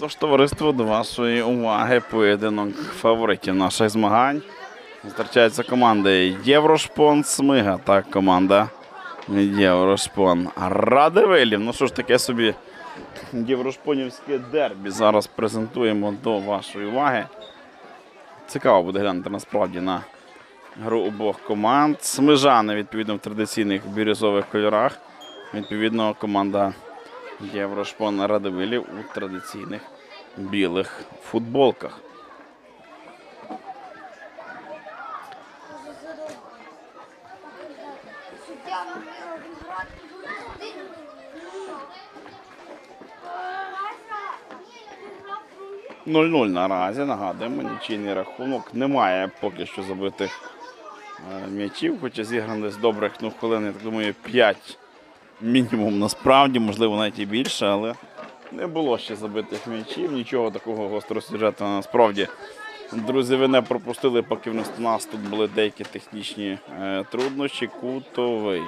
Тож, товариство, до вашої уваги поєдинок фаворитів наших змагань. Зустрічаються команди Єврошпон Смига та команда Єврошпон Радивилів. Ну що ж таке собі єврошпонівське дербі. Зараз презентуємо до вашої уваги. Цікаво буде глянути насправді на гру обох команд. Смижани, відповідно, в традиційних бірюзових кольорах. Відповідно, команда Єврошпон Радивилів у традиційних білих футболках. 0-0 наразі. Нагадуємо, нічийний рахунок. Немає поки що забитих е, м'ячів, хоча зіграно десь добрих ну, хвилин, я так думаю, 5 мінімум насправді, можливо, навіть і більше, але не було ще забитих м'ячів. Нічого такого гостросюжетного насправді. Друзі, ви не пропустили, поки в нас тут були деякі технічні е, труднощі. Кутовий.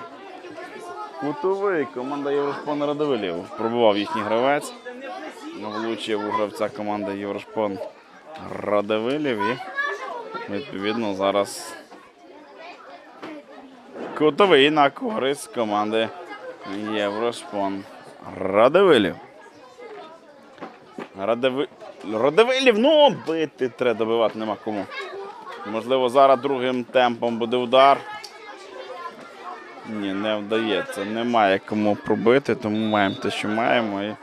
Кутовий. Команда Єврошпон Радовилів. Пробував їхній гравець. Влучив у гравця команди Єврошпон Радовилів. І відповідно зараз кутовий на користь команди Єврошпон Радевилів. Радови... Радовилів, ну бити треба добивати, нема кому. Можливо, зараз другим темпом буде удар. Ні, не вдається. Немає кому пробити, тому маємо те, що маємо. І...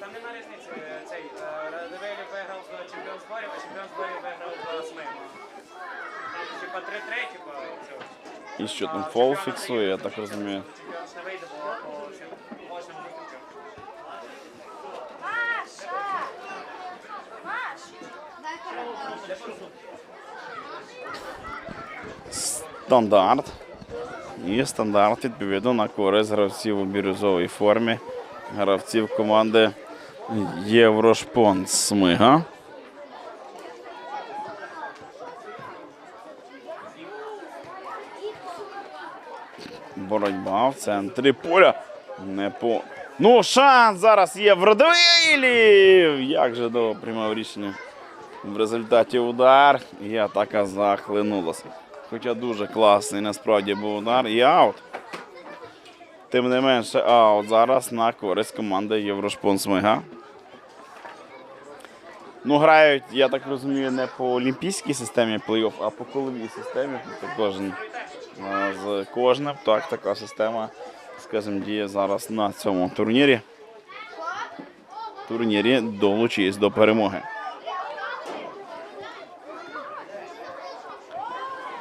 Там нема різниці. Е, Цей е, Радивилів виграв з чемпіон зборів, а чемпіон зборів виграв з Смима. Типа 3-3, типа цього. Що там фол фіксує, я так розумію. Стандарт. І стандарт відповідно на користь гравців у бірюзовій формі. Гравців команди Єврошпон Смига. Боротьба в центрі поля. Не по. Ну, шанс зараз є в Радовилів! Як же довго приймав рішення. В результаті удар і атака захлинулася. Хоча дуже класний насправді був удар і аут. Тим не менше, аут зараз на користь команди Єврошпон Смига. Ну, грають, я так розумію, не по олімпійській системі плей-офф, а по коловій системі. Тобто кожен з кожним. Так, така система, скажімо, діє зараз на цьому турнірі. Турнірі долучись до перемоги.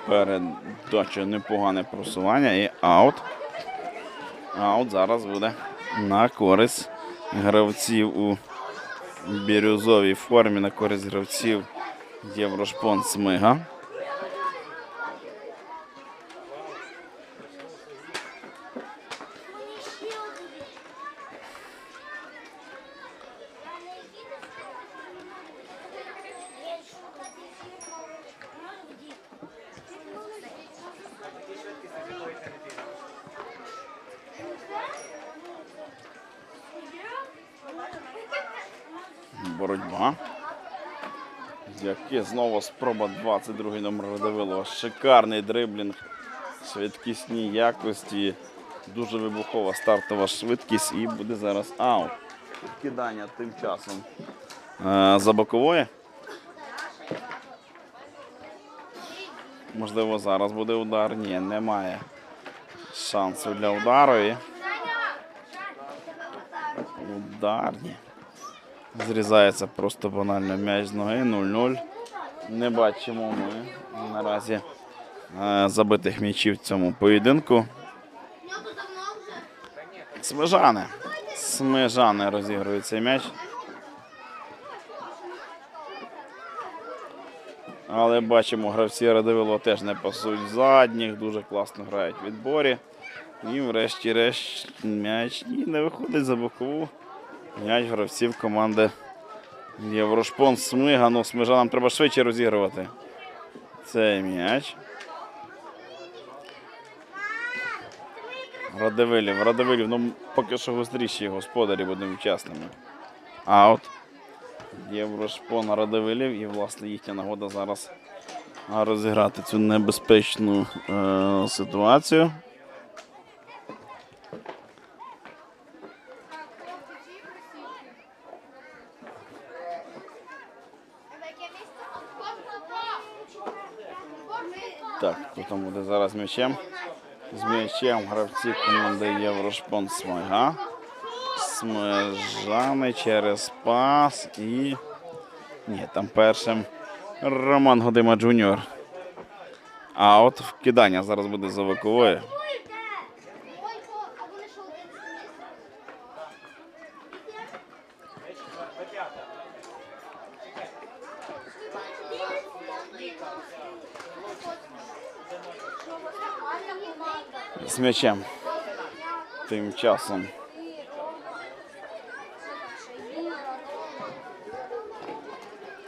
Передача непогане просування і аут. Аут зараз буде на користь гравців у бірюзовій формі, на користь гравців Єврошпон Смига. Боротьба. Яке знову спроба 22 номер Радовилова. Шикарний дриблінг, швидкісні якості, дуже вибухова стартова швидкість і буде зараз аут. Кидання тим часом е, за бокової. Можливо, зараз буде удар. Ні, немає шансу для удару. І... Удар. Ні. Зрізається просто банально м'яч з ноги 0-0. Не бачимо ми наразі е, забитих м'ячів в цьому поєдинку. Смежани. Смежани розігрують цей м'яч. Але бачимо, гравці Радивило теж не пасують задніх, дуже класно грають в відборі. І врешті-решт м'яч не виходить за бокову. М'яч гравців команди Єврошпон Смига. Ну, Смижанам треба швидше розігрувати. Цей м'яч. Радивилів. Радивилів, ну поки що гостріші господарі, будемо чесними. Аут. Єврошпон Радивилів і, власне, їхня нагода зараз розіграти цю небезпечну е, ситуацію. Так, хто там буде зараз м'ячем? З м'ячем гравці команди Єврошпон Смига. Смежани через пас і. Ні, там першим Роман Годима Джуніор. А от вкидання зараз буде за боковою. М'ячем. Тим часом.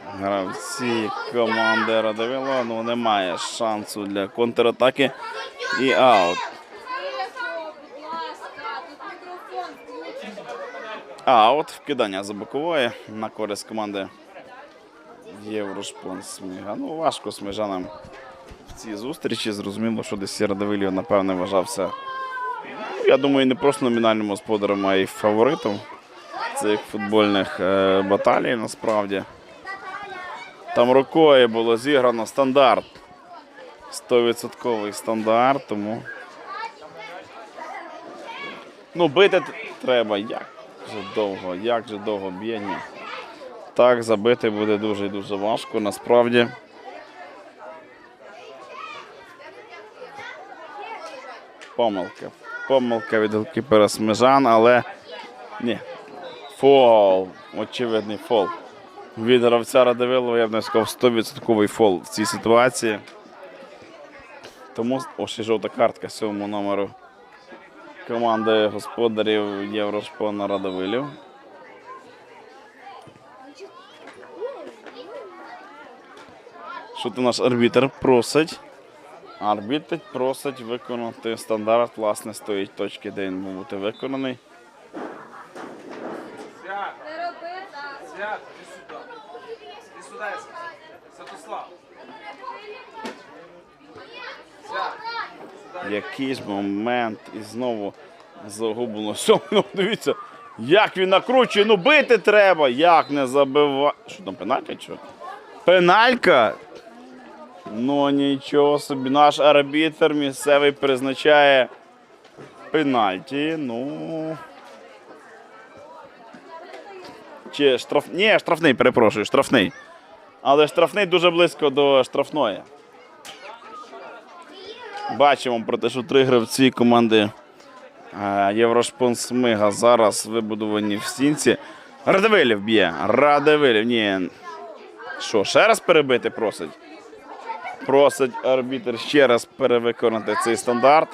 Гравці команди Радовіло, ну немає шансу для контратаки. І аут. Аут. Вкидання за бокової на користь команди Єврошпон Сміга. Ну, важко сміжанам цій зустрічі. Зрозуміло, що десь Радовилів, напевне, вважався. Я думаю, не просто номінальним господарем, а й фаворитом цих футбольних е, баталій насправді. Там рукою було зіграно стандарт. 100% стандарт, тому. Ну, бити треба. Як же довго, як же довго б'є. Так, забити буде дуже і дуже важко, насправді. Помилка. Помилка від голкіпера Смежан, але ні. Фол. Очевидний фол. Від гравця Радивилова я б не сказав 100% фол в цій ситуації. Тому о, ще жовта картка сьомому номеру команди господарів Єврошпона Радовилів. Що то наш арбітр просить? Арбітр просить виконати стандарт, власне, з тої точки, де він мав бути виконаний. Свят, свят. Якийсь момент і знову загублено. Сьомий, ну, дивіться, як він накручує, ну бити треба, як не забивати. Що там, пеналька чи? Пеналька? Ну нічого собі, наш арбітр місцевий призначає пенальті. Ну. Чи штраф... Ні, штрафний, перепрошую, штрафний. Але штрафний дуже близько до штрафної. Бачимо про те, що три гравці команди е, Єврошпон Смига зараз вибудовані в стінці. Радивилів б'є. Радивилів. Ні. Що, ще раз перебити просить? Просить арбітр ще раз перевиконати цей стандарт.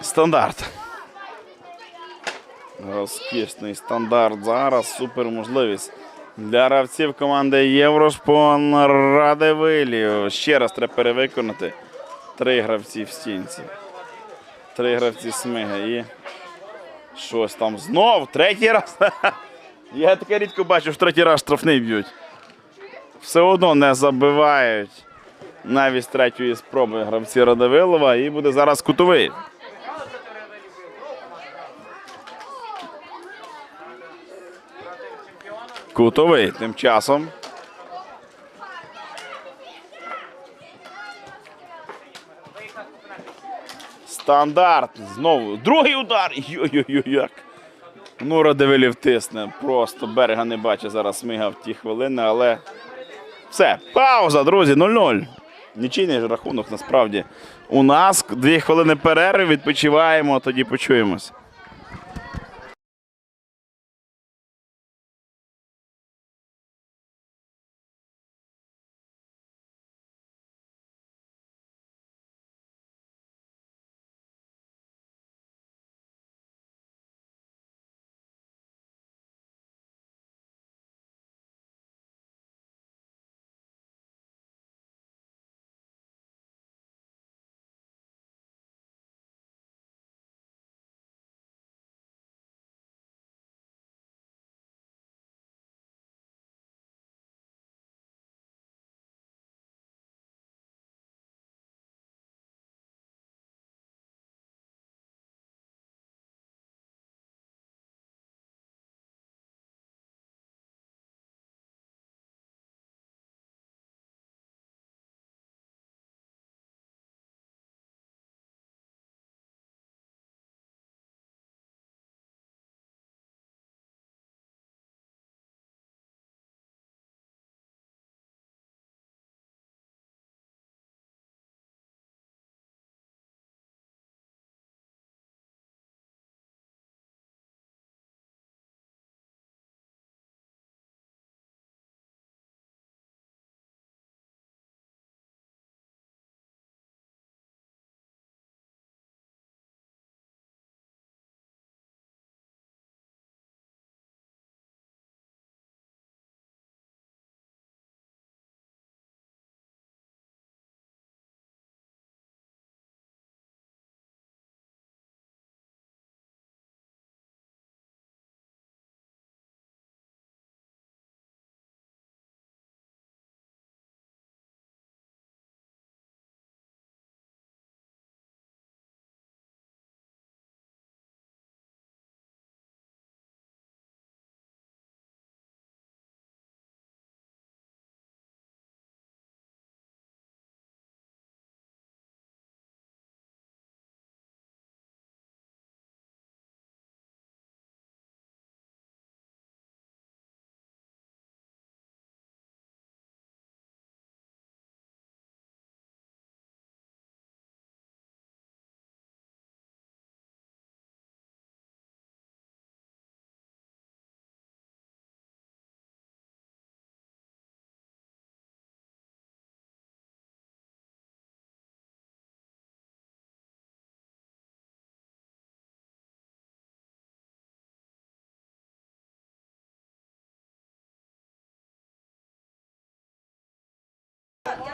Стандарт. Розкішний стандарт зараз. Супер можливість для гравців команди Єврошпон Радивилів. Ще раз треба перевиконати. Три гравці в стінці. Три гравці смига і щось там знов. Третій раз. Я таке рідко бачу, що третій раз штрафний б'ють. Все одно не забивають. Навіть третьої спроби гравці Радивилова і буде зараз кутовий. Кутовий тим часом. Стандарт. Знову. Другий удар. Йо-йо-йо, як. Ну, Радивилів тисне. Просто берега не бачить зараз смига в ті хвилини, але. Все. Пауза, друзі, 0-0. Нічийний ж рахунок насправді. У нас дві хвилини перерви, відпочиваємо, тоді почуємось.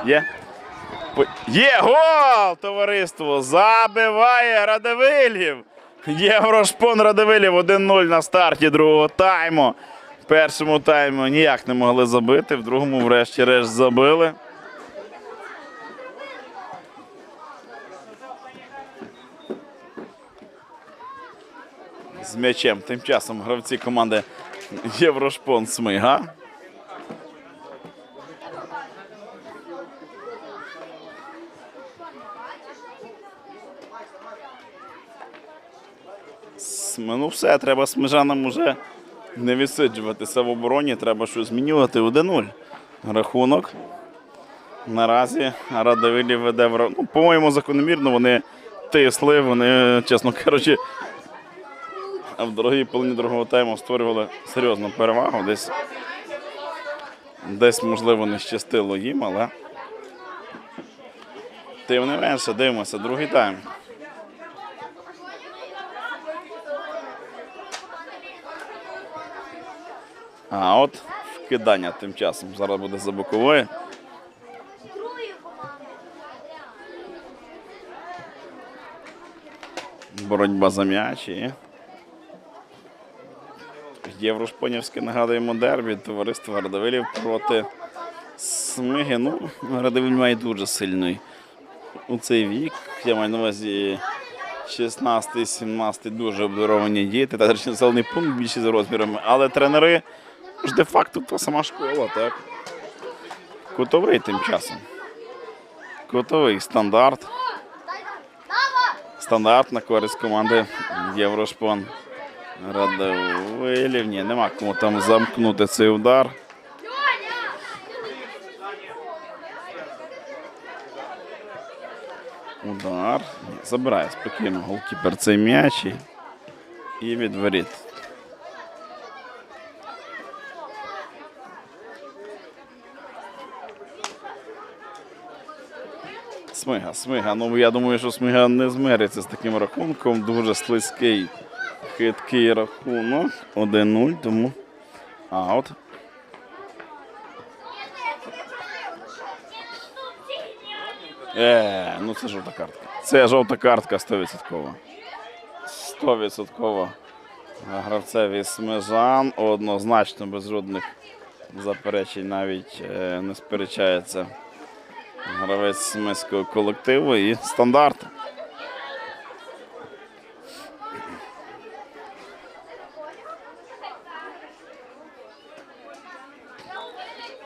Є? Є гол, товариство! Забиває Радивилів. Єврошпон Радивилів 1-0 на старті другого тайму. В першому таймі ніяк не могли забити, в другому, врешті-решт, забили. З м'ячем. Тим часом гравці команди Єврошпон Смига. См- Ну все, треба смежанам уже не відсиджуватися в обороні, треба щось змінювати 1-0. Рахунок. Наразі Радовилів веде в ну, по-моєму, закономірно вони тисли, вони, чесно кажучи, в дорогій половині другого тайму створювали серйозну перевагу. Десь, десь можливо, не щастило їм, але тим не менше, дивимося, другий тайм. А от вкидання тим часом зараз буде за бокової. Боротьба за м'яч і Єврошпонівське нагадуємо дербі. Товариство Радовилів проти Смиги. Ну, Радовиль має дуже сильний у цей вік. Я маю на увазі 16-17 дуже обдаровані діти. Та до пункт більший за розмірами. Але тренери ж де-факто та сама школа, так? Кутовий тим часом. Кутовий стандарт. Стандарт на користь команди Єврошпон. Радовилів. Ні, нема кому там замкнути цей удар. Удар. Забирає спокійно голкіпер цей м'яч і- і Смига, смига. Ну я думаю, що смига не змириться з таким рахунком. Дуже слизький, хиткий рахунок. 1-0, тому аут. Е, ну це жовта картка. Це жовта картка 100%. 100% гравцеві смежан. Однозначно без жодних заперечень навіть е, не сперечається гравець смеського колективу і стандарт.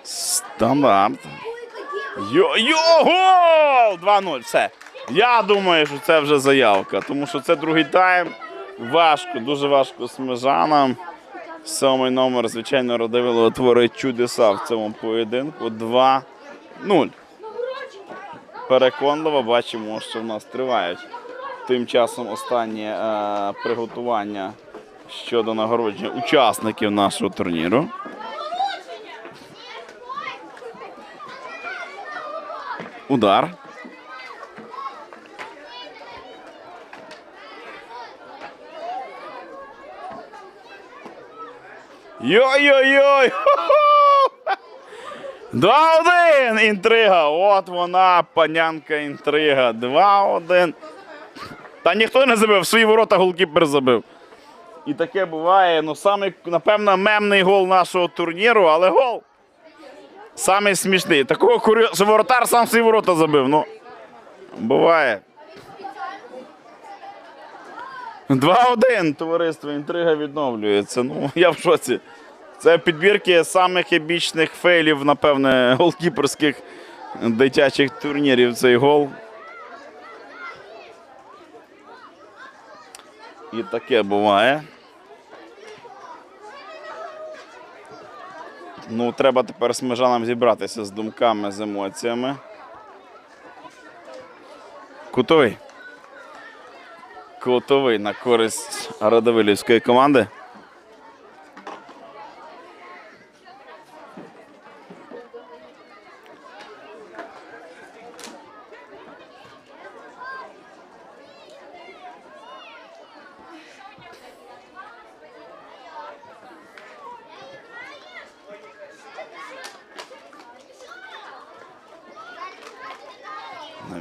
Стандарт. Йо-йо, гол! 2-0. Все. Я думаю, що це вже заявка, тому що це другий тайм. Важко, дуже важко смежанам. Сьомий номер, звичайно, Радивило творить чудеса в цьому поєдинку. 2-0. Переконливо бачимо, що в нас тривають. Тим часом останнє е, приготування щодо нагородження учасників нашого турніру. Удар. Йой-йой-йой! Ху-ху! 2-1! Інтрига! От вона, панянка інтрига. 2-1. Та ніхто не забив, свої ворота голкіпер забив. І таке буває. Ну, саме, напевно, мемний гол нашого турніру, але гол. Самий смішний. Такого курю- що воротар сам свої ворота забив. Ну, буває. 2-1, товариство, інтрига відновлюється. Ну, я в шоці. Це підбірки самих епічних фейлів, напевне, голкіперських дитячих турнірів. Цей гол. І таке буває. Ну, треба тепер смежанам зібратися з думками, з емоціями. Кутовий. Кутовий на користь Радовилівської команди.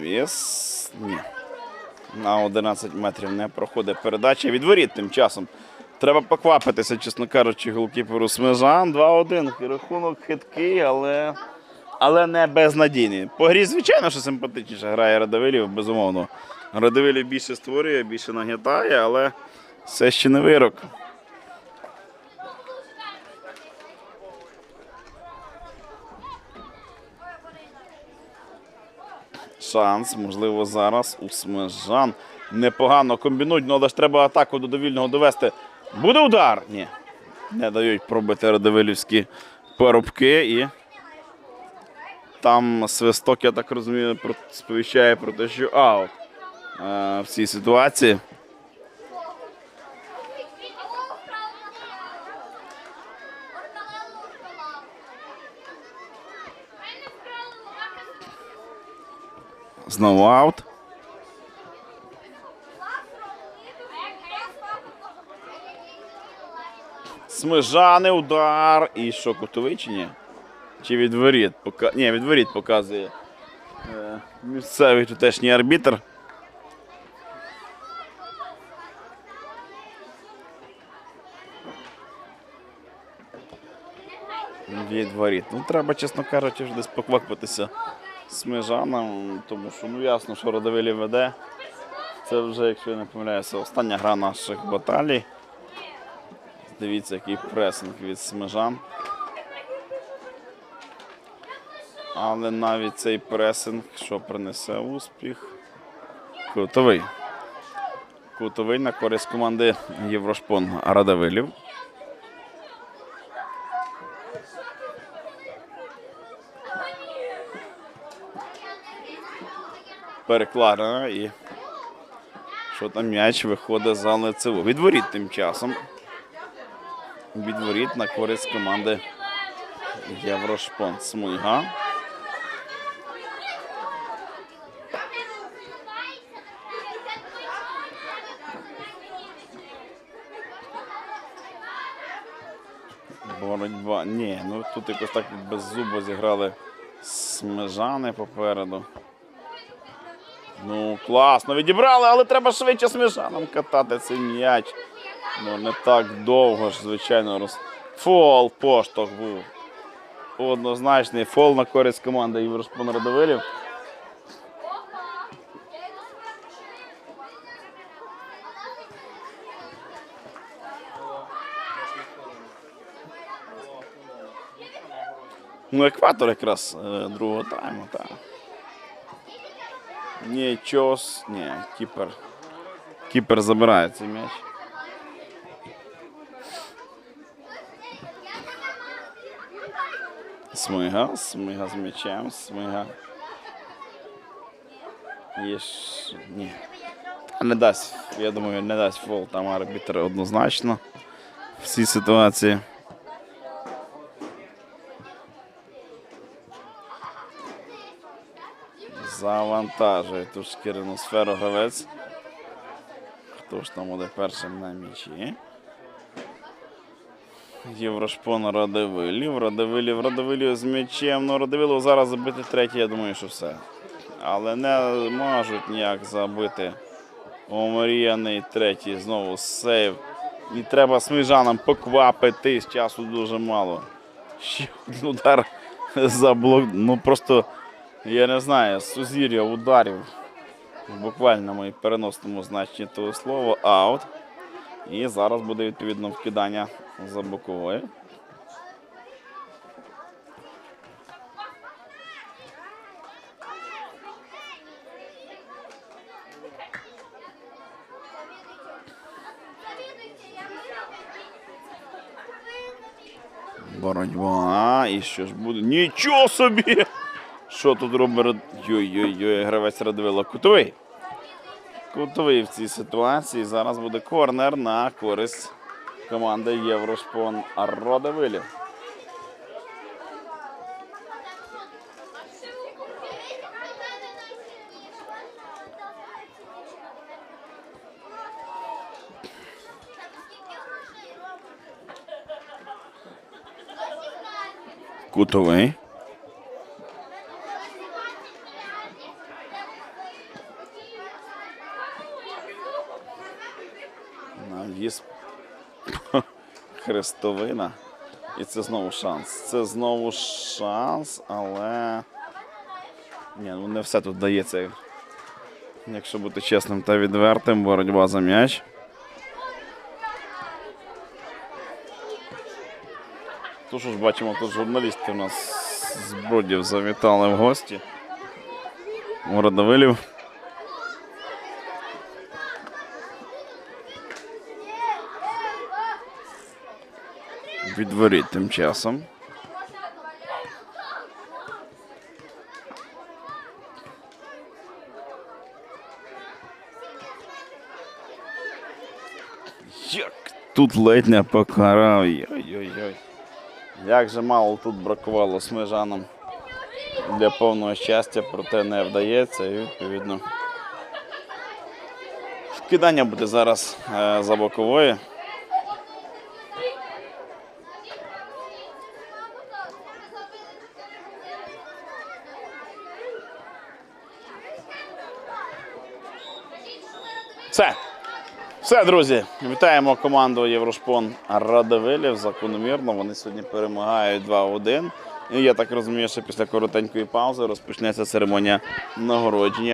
Навіс. Ні. На 11 метрів не проходить передача. Від воріт тим часом. Треба поквапитися, чесно кажучи, голкіперу Смежан. 2-1. Рахунок хиткий, але, але не безнадійний. По грі, звичайно, що симпатичніше грає Радивилів, безумовно. Радивилів більше створює, більше нагнітає, але все ще не вирок. Шанс, можливо, зараз у Смежан. Непогано комбінують, ну але ж треба атаку до довільного довести. Буде удар? Ні. Не дають пробити радивилівські парубки і. Там свисток, я так розумію, сповіщає про те, що аут е, в цій ситуації. Знову аут. Смежани, удар. І що, кутовий чи ні? Чи від воріт? Пока... Ні, від воріт показує е, місцевий тутешній арбітр. Від воріт. Ну, треба, чесно кажучи, вже десь поквапитися з межаном, тому що ну ясно, що Радовилі веде. Це вже, якщо я не помиляюся, остання гра наших баталій. Дивіться, який пресинг від Смежан. Але навіть цей пресинг, що принесе успіх. Кутовий. Кутовий на користь команди Єврошпон Радавилів. Перекладена і що там м'яч виходить за лицеву. Відворіт тим часом. Відворіт на користь команди Єврошпон. Смуйга. Боротьба. Ні, ну тут якось так без зубу зіграли смежани попереду. Ну, класно, відібрали, але треба швидше смежанам катати цей м'яч. Ну, не так довго ж, звичайно. Роз... Фол поштовх був. Однозначний фол на користь команди Єврошпон Радовилів. Ну, екватор якраз е, другого тайму, так. Ні, чос, ні, кіпер. Кіпер забирає цей м'яч. Смига, смига з м'ячем, смига. Є ж... Ні. Не дасть, я думаю, не дасть фол там арбітр однозначно в цій ситуації. Завантажує ту шкіряну сферу гравець. Хто ж там буде першим на м'ячі? Єврошпон Радивилів. Радивилів, Радивилів з м'ячем. Ну, Радивилів зараз забити третій, я думаю, що все. Але не можуть ніяк забити. Омріяний третій знову сейв. І треба сміжанам поквапити. З часу дуже мало. Ще один удар за блок. Ну просто, я не знаю, сузір'я ударів. В буквальному і переносному значенні того слова аут. І зараз буде відповідно вкидання за боковою. Боротьба. І що ж буде? Нічого собі! Що тут робить? Йой-йой-йой, гравець Радвила. Кутовий. Кутовий в цій ситуації. Зараз буде корнер на користь команди Єврошпон Родовилів. Кутовий. хрестовина. І це знову шанс. Це знову шанс, але. Ні, ну не все тут дається. Якщо бути чесним та відвертим, боротьба за м'яч. То що ж бачимо, тут журналісти у нас з Бродів завітали в гості. У Радовилів. Відворіть тим часом. Як тут ледь не покарав. Ой-ой-ой. Як же мало тут бракувало смежанам для повного щастя, проте не вдається і відповідно. Вкидання буде зараз е, за бокової. Все, друзі, вітаємо команду Єврошпон Радовилів закономірно. Вони сьогодні перемагають 2-1. І я так розумію, що після коротенької паузи розпочнеться церемонія нагородження.